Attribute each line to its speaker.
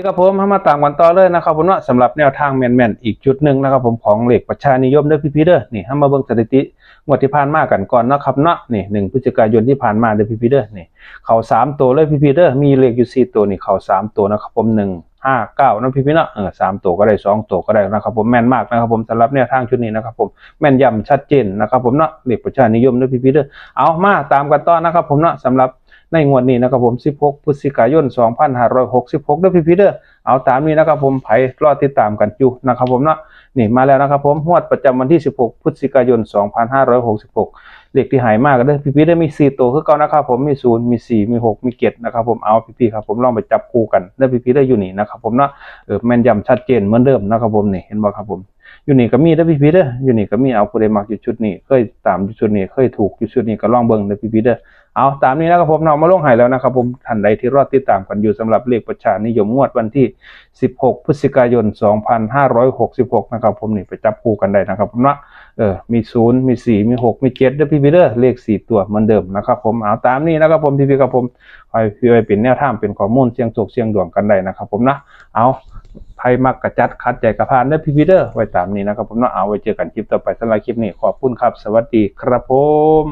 Speaker 1: นี่ครับผมมาตามกันต่อเลยนะครับผมเนาสำหรับแนวทางแมนๆอีกจุดหนึ่งนะครับผมของเหล็กประชานิยมเด้อพี่ๆเด้อนี่ให้มาเบิ่งสถิติงวดที่ผ่านมากันก่อนนะครับเนาะนี่หนึ่งพฤศจิกายนที่ผ่านมาเด้อพี่ๆเด้อนี่เข่าสามตัวเลยพี่ๆเด้อมีเหลขอยู่สี่ตัวนี่เข่าสามตัวนะครับผมหนึ่งห้าเก้านะพี่ๆเนาะเออสามตัวก็ได้สองตัวก็ได้นะครับผมแม่นมากนะครับผมสำหรับแนวทางชุดนี้นะครับผมแม่นยำชัดเจนนะครับผมเนาะเหล็กประชานิยมเด้อพี่ๆเด้อเอามาตามกันต่อนะครับผมเนาะสำหรับ ในงวดนี้นะครับผม 16 พฤศจิกายน 2566เด้อพี่ๆเด้อเอาตามนี้นะครับผมไผรอติดตามกันอยู่นะครับผมเนาะนี่มาแล้วนะครับผมงวดประจำวันที่ 16 พฤศจิกายน 2566 เลขที่หายมากก็ได้อพี่ๆได้มี 4 ตัวคือเก่านะครับผมมี 0 มี 4 มี 6 มี7นะครับผมเอาพี่ๆครับผมลองไปจับคู่กันได้อพี่ๆได้อยู่นี่นะครับผมเนาะเออแม่นยำชัดเจนเหมือนเดิมนะครับผมนี่เห็นบ่ครับผม อยู่นี่ก็มีได้อพี่ๆเด้ออยู่นี่ก็มีเอาผู้ใดมักอยู่ชุดนี้เคยตามอยู่ชุดนี้เคยถูกอยู่ชุดนี้ก็ลองเบิ่งเด้อพี่ๆเด้อเอาตามนี้นะครับผมเรามาลงหายแล้วนะครับผมท่านใดที่รอดติดตามกันอยู่สำหรับเลขประชานิยมงวดวันที่ 16 พฤศจิกายน 2566 นะครับผมนี่ไปจับคู่กันได้นะครับผมเนาะเออมี 0 มี 4 มี 6 มี7เด้อพี่พี่เด้อเลข 4 ตัวเหมือนเดิมนะครับผมเอาตามนี้นะครับผมพี่พี่ครับผมคอยพี่ไปเป็นแนวทางเป็นข้อมูลเสียงโศกเสียงดวงกันได้นะครับผมนะเอา ไพ่มักกระจัดคัดใจกระพานเด้พี่พี่เด้อไว้ตามนี้นะครับผมเนาะเอาไว้เจอกันคลิปต่อไปสำหรับคลิปนี้ขอบคุณครับ สวัสดีครับผม